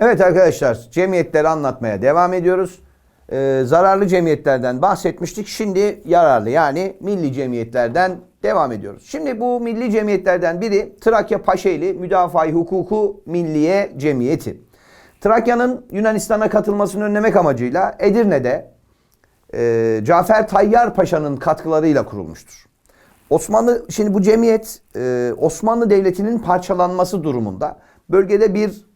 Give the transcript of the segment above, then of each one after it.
Evet arkadaşlar cemiyetleri anlatmaya devam ediyoruz. Ee, zararlı cemiyetlerden bahsetmiştik. Şimdi yararlı yani milli cemiyetlerden devam ediyoruz. Şimdi bu milli cemiyetlerden biri Trakya Paşeli Müdafaa-i Hukuku Milliye Cemiyeti. Trakya'nın Yunanistan'a katılmasını önlemek amacıyla Edirne'de e, Cafer Tayyar Paşa'nın katkılarıyla kurulmuştur. Osmanlı şimdi bu cemiyet e, Osmanlı Devleti'nin parçalanması durumunda bölgede bir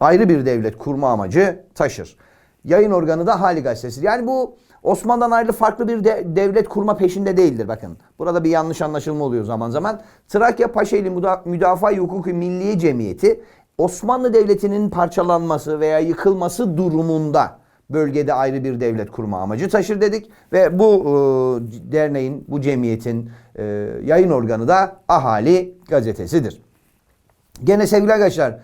ayrı bir devlet kurma amacı taşır. Yayın organı da Hali Gazetesi. Yani bu Osmanlı'dan ayrı farklı bir de- devlet kurma peşinde değildir bakın. Burada bir yanlış anlaşılma oluyor zaman zaman. Trakya Paşaeli Müda- Müdafaa Hukuku Milliye Cemiyeti Osmanlı Devleti'nin parçalanması veya yıkılması durumunda bölgede ayrı bir devlet kurma amacı taşır dedik. Ve bu e, derneğin, bu cemiyetin e, yayın organı da Ahali Gazetesi'dir. Gene sevgili arkadaşlar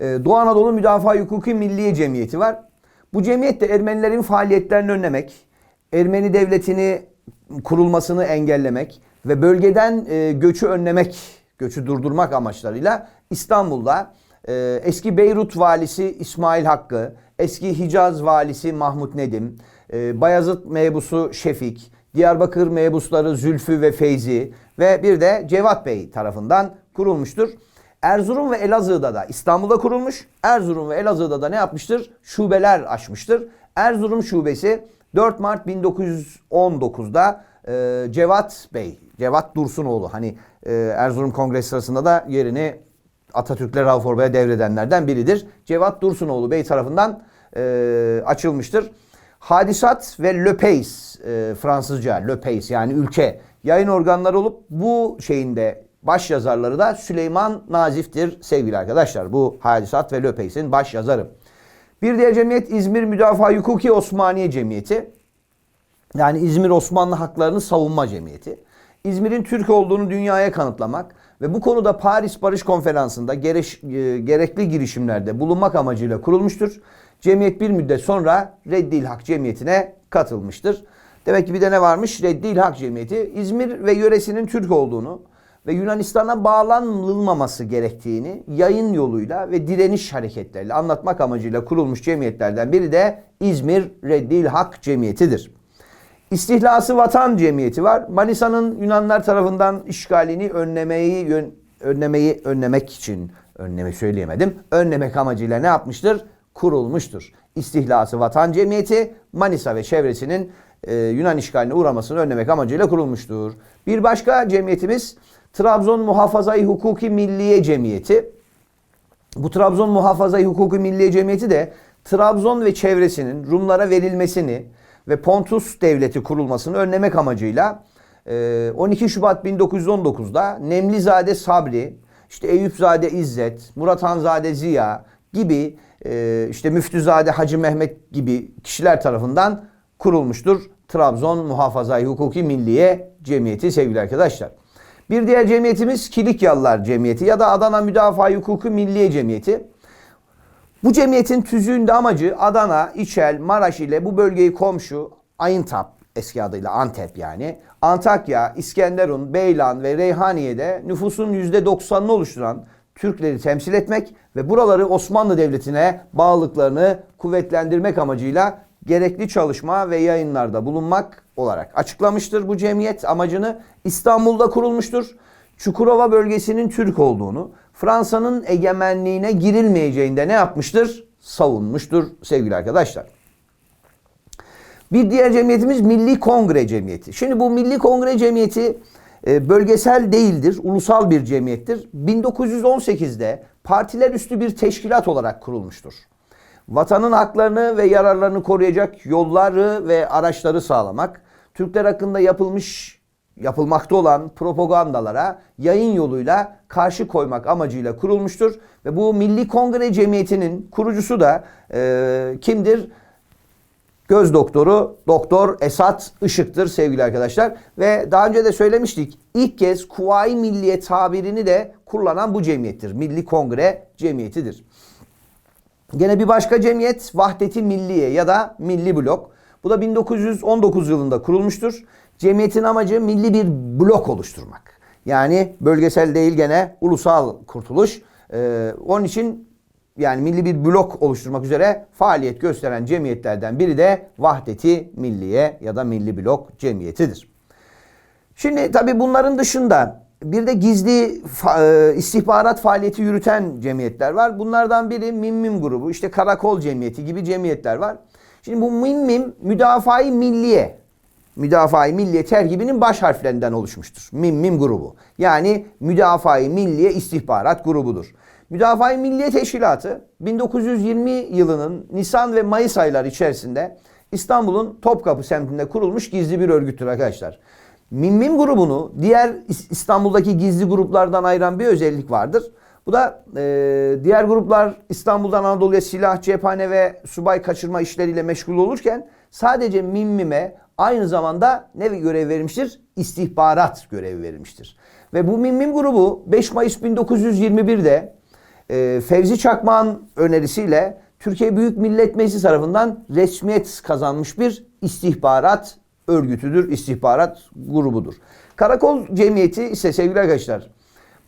Doğu Anadolu Müdafaa Hukuki Milliye Cemiyeti var. Bu cemiyet de Ermenilerin faaliyetlerini önlemek, Ermeni devletini kurulmasını engellemek ve bölgeden e, göçü önlemek, göçü durdurmak amaçlarıyla İstanbul'da e, eski Beyrut valisi İsmail Hakkı, eski Hicaz valisi Mahmut Nedim, e, Bayazıt mebusu Şefik, Diyarbakır mebusları Zülfü ve Feyzi ve bir de Cevat Bey tarafından kurulmuştur. Erzurum ve Elazığ'da da İstanbul'da kurulmuş. Erzurum ve Elazığ'da da ne yapmıştır? Şubeler açmıştır. Erzurum şubesi 4 Mart 1919'da e, Cevat Bey, Cevat Dursunoğlu hani e, Erzurum Kongresi sırasında da yerini Atatürk'le Rauf Orbay'a devredenlerden biridir. Cevat Dursunoğlu Bey tarafından e, açılmıştır. Hadisat ve Le Pays, e, Fransızca Le Pays yani ülke yayın organları olup bu şeyinde baş yazarları da Süleyman Nazif'tir sevgili arkadaşlar. Bu Hadisat ve Le Pais'in baş yazarı. Bir diğer cemiyet İzmir Müdafaa Hukuki Osmaniye Cemiyeti. Yani İzmir Osmanlı Haklarını Savunma Cemiyeti. İzmir'in Türk olduğunu dünyaya kanıtlamak ve bu konuda Paris Barış Konferansı'nda gereş- e, gerekli girişimlerde bulunmak amacıyla kurulmuştur. Cemiyet bir müddet sonra Reddil Hak Cemiyeti'ne katılmıştır. Demek ki bir de ne varmış? Reddil Hak Cemiyeti İzmir ve yöresinin Türk olduğunu ve Yunanistan'a bağlanılmaması gerektiğini yayın yoluyla ve direniş hareketleriyle anlatmak amacıyla kurulmuş cemiyetlerden biri de İzmir Reddil Hak Cemiyeti'dir. İstihlası Vatan Cemiyeti var. Manisa'nın Yunanlar tarafından işgalini önlemeyi önlemeyi önlemek için önleme söyleyemedim. Önlemek amacıyla ne yapmıştır? Kurulmuştur. İstihlası Vatan Cemiyeti Manisa ve çevresinin e, Yunan işgaline uğramasını önlemek amacıyla kurulmuştur. Bir başka cemiyetimiz Trabzon Muhafazayı Hukuki Milliye Cemiyeti. Bu Trabzon Muhafaza Hukuku Milliye Cemiyeti de Trabzon ve çevresinin Rumlara verilmesini ve Pontus Devleti kurulmasını önlemek amacıyla e, 12 Şubat 1919'da Nemlizade Sabri, işte Eyüpzade İzzet, Murat Hanzade Ziya gibi e, işte Müftüzade Hacı Mehmet gibi kişiler tarafından kurulmuştur. Trabzon Muhafaza Hukuki Milliye Cemiyeti sevgili arkadaşlar. Bir diğer cemiyetimiz Kilikyalılar Cemiyeti ya da Adana Müdafaa Hukuku Milliye Cemiyeti. Bu cemiyetin tüzüğünde amacı Adana, İçel, Maraş ile bu bölgeyi komşu Ayıntap eski adıyla Antep yani. Antakya, İskenderun, Beylan ve Reyhaniye'de nüfusun %90'ını oluşturan Türkleri temsil etmek ve buraları Osmanlı Devleti'ne bağlılıklarını kuvvetlendirmek amacıyla gerekli çalışma ve yayınlarda bulunmak olarak açıklamıştır bu cemiyet amacını. İstanbul'da kurulmuştur. Çukurova bölgesinin Türk olduğunu, Fransa'nın egemenliğine girilmeyeceğinde ne yapmıştır? Savunmuştur sevgili arkadaşlar. Bir diğer cemiyetimiz Milli Kongre Cemiyeti. Şimdi bu Milli Kongre Cemiyeti e, bölgesel değildir, ulusal bir cemiyettir. 1918'de partiler üstü bir teşkilat olarak kurulmuştur. Vatanın haklarını ve yararlarını koruyacak yolları ve araçları sağlamak, Türkler hakkında yapılmış yapılmakta olan propagandalara yayın yoluyla karşı koymak amacıyla kurulmuştur. Ve bu Milli Kongre Cemiyeti'nin kurucusu da e, kimdir? Göz doktoru Doktor Esat Işık'tır sevgili arkadaşlar. Ve daha önce de söylemiştik. İlk kez Kuvayi Milliye tabirini de kullanan bu cemiyettir. Milli Kongre Cemiyetidir. Gene bir başka cemiyet Vahdeti Milliye ya da Milli Blok. Bu da 1919 yılında kurulmuştur. Cemiyetin amacı milli bir blok oluşturmak. Yani bölgesel değil gene ulusal kurtuluş. Ee, onun için yani milli bir blok oluşturmak üzere faaliyet gösteren cemiyetlerden biri de Vahdeti Milliye ya da Milli Blok Cemiyeti'dir. Şimdi tabii bunların dışında bir de gizli fa- e, istihbarat faaliyeti yürüten cemiyetler var. Bunlardan biri Mimmim grubu, işte Karakol Cemiyeti gibi cemiyetler var. Şimdi bu Mimmim Müdafaa-i Milliye, Müdafaa-i Milliye terkibinin baş harflerinden oluşmuştur. Mimmim grubu. Yani Müdafaa-i Milliye istihbarat grubudur. Müdafaa-i Milliye Teşkilatı 1920 yılının Nisan ve Mayıs ayları içerisinde İstanbul'un Topkapı semtinde kurulmuş gizli bir örgüttür arkadaşlar. Mimmim grubunu diğer İs- İstanbul'daki gizli gruplardan ayıran bir özellik vardır. Bu da e, diğer gruplar İstanbul'dan Anadolu'ya silah, cephane ve subay kaçırma işleriyle meşgul olurken sadece Mimmim'e aynı zamanda ne görev verilmiştir? İstihbarat görevi verilmiştir. Ve bu Mimmim grubu 5 Mayıs 1921'de e, Fevzi Çakmak'ın önerisiyle Türkiye Büyük Millet Meclisi tarafından resmiyet kazanmış bir istihbarat örgütüdür, istihbarat grubudur. Karakol Cemiyeti ise sevgili arkadaşlar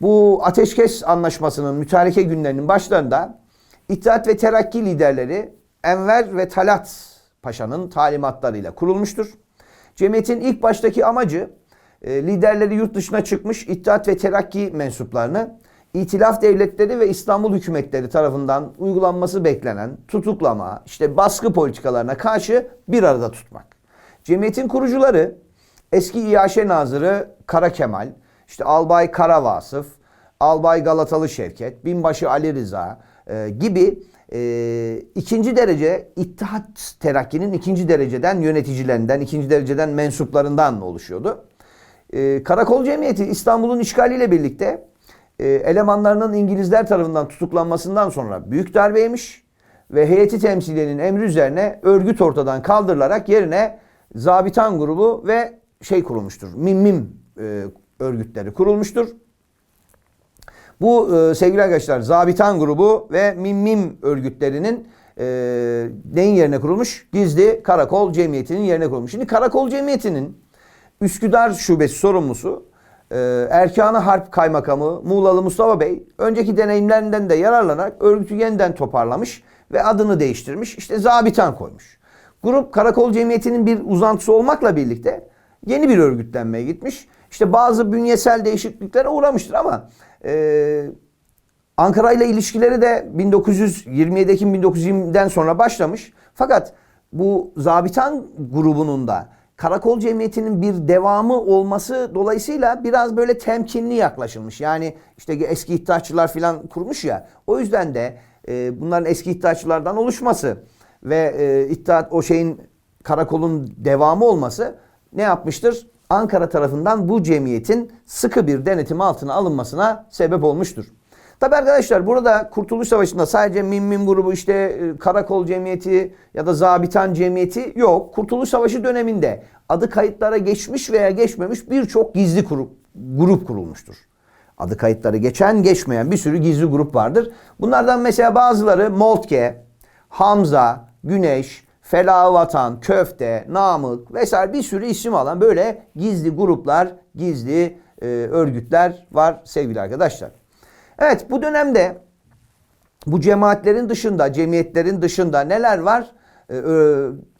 bu ateşkes anlaşmasının mütareke günlerinin başlarında İttihat ve Terakki liderleri Enver ve Talat Paşa'nın talimatlarıyla kurulmuştur. Cemiyetin ilk baştaki amacı e, liderleri yurt dışına çıkmış İttihat ve Terakki mensuplarını İtilaf devletleri ve İstanbul hükümetleri tarafından uygulanması beklenen tutuklama, işte baskı politikalarına karşı bir arada tutmak. Cemiyetin kurucuları eski İAŞ Nazırı Kara Kemal, işte Albay Kara Vasıf, Albay Galatalı Şevket, Binbaşı Ali Rıza e, gibi e, ikinci derece İttihat Terakki'nin ikinci dereceden yöneticilerinden, ikinci dereceden mensuplarından oluşuyordu. E, Karakol Cemiyeti İstanbul'un işgaliyle birlikte e, elemanlarının İngilizler tarafından tutuklanmasından sonra büyük darbe yemiş ve heyeti temsiliyenin emri üzerine örgüt ortadan kaldırılarak yerine zabitan grubu ve şey kurulmuştur. Mimmim e, örgütleri kurulmuştur. Bu e, sevgili arkadaşlar zabitan grubu ve Mimmim örgütlerinin e, neyin yerine kurulmuş? Gizli Karakol Cemiyeti'nin yerine kurulmuş. Şimdi Karakol Cemiyeti'nin Üsküdar Şubesi sorumlusu e, Erkanı Harp Kaymakamı Muğlalı Mustafa Bey önceki deneyimlerinden de yararlanarak örgütü yeniden toparlamış ve adını değiştirmiş. İşte zabitan koymuş. Grup Karakol Cemiyeti'nin bir uzantısı olmakla birlikte yeni bir örgütlenmeye gitmiş. İşte bazı bünyesel değişikliklere uğramıştır ama e, Ankara ile ilişkileri de 1927 Ekim 1920'den sonra başlamış. Fakat bu zabitan grubunun da Karakol Cemiyeti'nin bir devamı olması dolayısıyla biraz böyle temkinli yaklaşılmış. Yani işte eski iddiaçılar falan kurmuş ya. O yüzden de e, bunların eski iddiaçılardan oluşması ve e, iddiat o şeyin karakolun devamı olması ne yapmıştır? Ankara tarafından bu cemiyetin sıkı bir denetim altına alınmasına sebep olmuştur. Tabi arkadaşlar burada Kurtuluş Savaşı'nda sadece Mimmim grubu işte e, Karakol Cemiyeti ya da Zabitan Cemiyeti yok. Kurtuluş Savaşı döneminde adı kayıtlara geçmiş veya geçmemiş birçok gizli grup, grup kurulmuştur. Adı kayıtları geçen geçmeyen bir sürü gizli grup vardır. Bunlardan mesela bazıları Moltke, Hamza, Güneş, Felah Vatan, Köfte, Namık vesaire bir sürü isim alan böyle gizli gruplar, gizli e, örgütler var sevgili arkadaşlar. Evet bu dönemde bu cemaatlerin dışında, cemiyetlerin dışında neler var? Ee, e,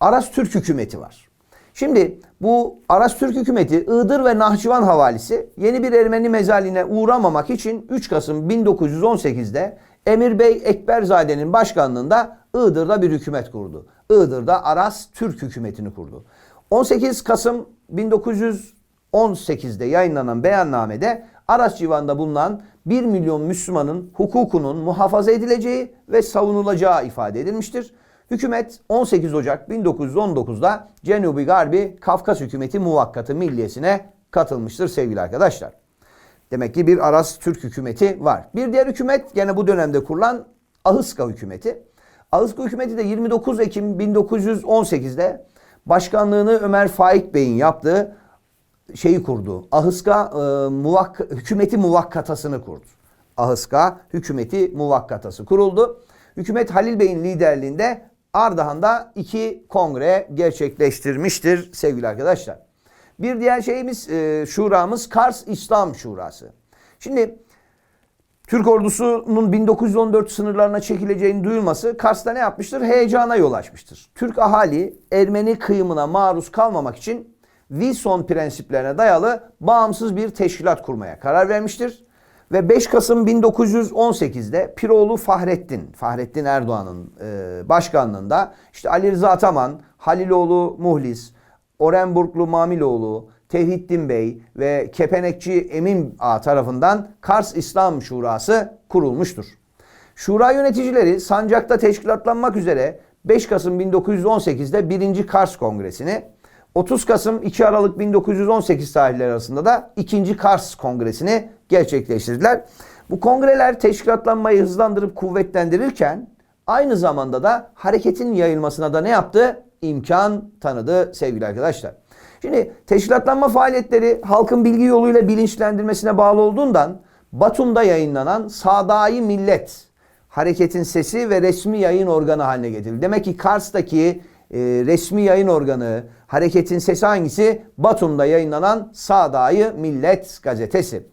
Aras Türk hükümeti var. Şimdi bu Aras Türk hükümeti Iğdır ve Nahçıvan havalisi yeni bir Ermeni mezaline uğramamak için 3 Kasım 1918'de Emir Bey Ekberzade'nin başkanlığında Iğdır'da bir hükümet kurdu. Iğdır'da Aras Türk hükümetini kurdu. 18 Kasım 1918'de yayınlanan beyannamede Aras civarında bulunan 1 milyon Müslümanın hukukunun muhafaza edileceği ve savunulacağı ifade edilmiştir. Hükümet 18 Ocak 1919'da Cenubi Garbi Kafkas Hükümeti Muvakkatı Milliyesine katılmıştır sevgili arkadaşlar. Demek ki bir Aras Türk hükümeti var. Bir diğer hükümet gene bu dönemde kurulan Ahıska hükümeti. Ahıska hükümeti de 29 Ekim 1918'de başkanlığını Ömer Faik Bey'in yaptığı şeyi kurdu. Ahıska e, muvak hükümeti muvakkatasını kurdu. Ahıska hükümeti muvakkatası kuruldu. Hükümet Halil Bey'in liderliğinde Ardahan'da iki kongre gerçekleştirmiştir sevgili arkadaşlar. Bir diğer şeyimiz e, şuramız Kars İslam Şurası. Şimdi Türk ordusunun 1914 sınırlarına çekileceğini duyulması Kars'ta ne yapmıştır? Heyecana yol açmıştır. Türk ahali Ermeni kıyımına maruz kalmamak için Wilson prensiplerine dayalı bağımsız bir teşkilat kurmaya karar vermiştir. Ve 5 Kasım 1918'de Piroğlu Fahrettin, Fahrettin Erdoğan'ın e, başkanlığında işte Ali Rıza Ataman, Haliloğlu Muhlis, Orenburglu Mamiloğlu, Tevhiddin Bey ve Kepenekçi Emin Ağa tarafından Kars İslam Şurası kurulmuştur. Şura yöneticileri Sancak'ta teşkilatlanmak üzere 5 Kasım 1918'de 1. Kars Kongresi'ni, 30 Kasım 2 Aralık 1918 tarihleri arasında da 2. Kars Kongresi'ni gerçekleştirdiler. Bu kongreler teşkilatlanmayı hızlandırıp kuvvetlendirirken aynı zamanda da hareketin yayılmasına da ne yaptı? İmkan tanıdı sevgili arkadaşlar. Şimdi teşkilatlanma faaliyetleri halkın bilgi yoluyla bilinçlendirmesine bağlı olduğundan Batum'da yayınlanan Sadai Millet hareketin sesi ve resmi yayın organı haline getirildi. Demek ki Kars'taki e, resmi yayın organı, hareketin sesi hangisi? Batum'da yayınlanan Sadai Millet gazetesi.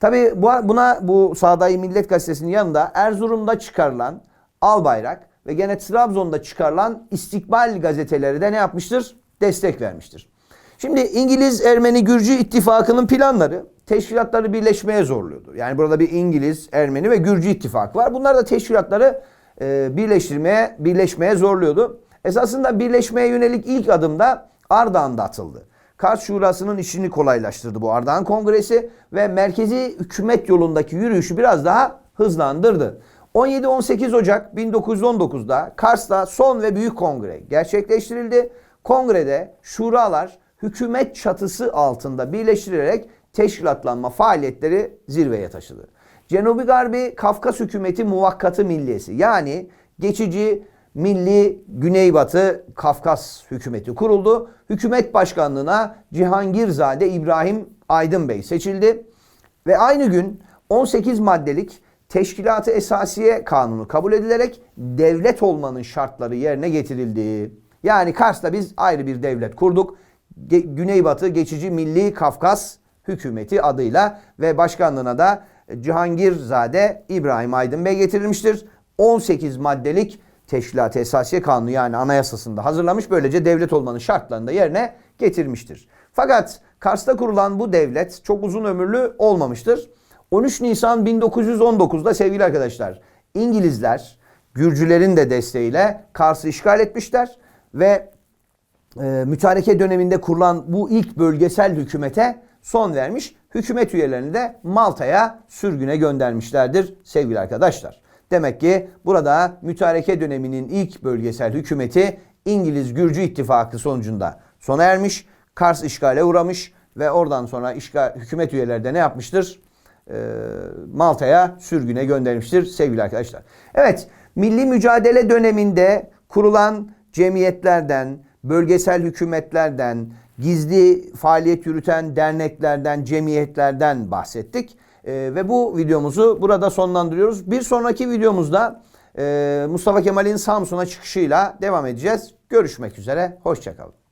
Tabi buna bu Sadai Millet gazetesinin yanında Erzurum'da çıkarılan Albayrak ve gene Trabzon'da çıkarılan İstikbal gazeteleri de ne yapmıştır? Destek vermiştir. Şimdi İngiliz Ermeni Gürcü ittifakının planları teşkilatları birleşmeye zorluyordu. Yani burada bir İngiliz, Ermeni ve Gürcü ittifakı var. Bunlar da teşkilatları e, birleştirmeye, birleşmeye zorluyordu. Esasında birleşmeye yönelik ilk adım da Ardahan'da atıldı. Kars Şurası'nın işini kolaylaştırdı bu Ardahan Kongresi ve merkezi hükümet yolundaki yürüyüşü biraz daha hızlandırdı. 17-18 Ocak 1919'da Kars'ta son ve büyük kongre gerçekleştirildi. Kongrede şuralar hükümet çatısı altında birleştirilerek teşkilatlanma faaliyetleri zirveye taşıdı. Cenubi Garbi Kafkas Hükümeti Muvakkatı Milliyesi yani geçici Milli Güneybatı Kafkas Hükümeti kuruldu. Hükümet başkanlığına Cihangirzade İbrahim Aydın Bey seçildi. Ve aynı gün 18 maddelik Teşkilat-ı Esasiye Kanunu kabul edilerek devlet olmanın şartları yerine getirildi. Yani Kars'ta biz ayrı bir devlet kurduk. Ge- Güneybatı Geçici Milli Kafkas Hükümeti adıyla ve başkanlığına da Cihangirzade İbrahim Aydın Bey getirilmiştir. 18 maddelik Teşkilat-ı Esasiye Kanunu yani anayasasında hazırlamış. Böylece devlet olmanın şartlarını da yerine getirmiştir. Fakat Kars'ta kurulan bu devlet çok uzun ömürlü olmamıştır. 13 Nisan 1919'da sevgili arkadaşlar İngilizler Gürcülerin de desteğiyle Kars'ı işgal etmişler ve e, mütareke döneminde kurulan bu ilk bölgesel hükümete son vermiş. Hükümet üyelerini de Malta'ya sürgüne göndermişlerdir sevgili arkadaşlar. Demek ki burada mütareke döneminin ilk bölgesel hükümeti İngiliz-Gürcü ittifakı sonucunda sona ermiş. Kars işgale uğramış ve oradan sonra işgal, hükümet üyeleri de ne yapmıştır? Ee, Malta'ya sürgüne göndermiştir sevgili arkadaşlar. Evet milli mücadele döneminde kurulan cemiyetlerden, bölgesel hükümetlerden, gizli faaliyet yürüten derneklerden, cemiyetlerden bahsettik. Ee, ve bu videomuzu burada sonlandırıyoruz. Bir sonraki videomuzda e, Mustafa Kemal'in Samsun'a çıkışıyla devam edeceğiz. Görüşmek üzere, hoşçakalın.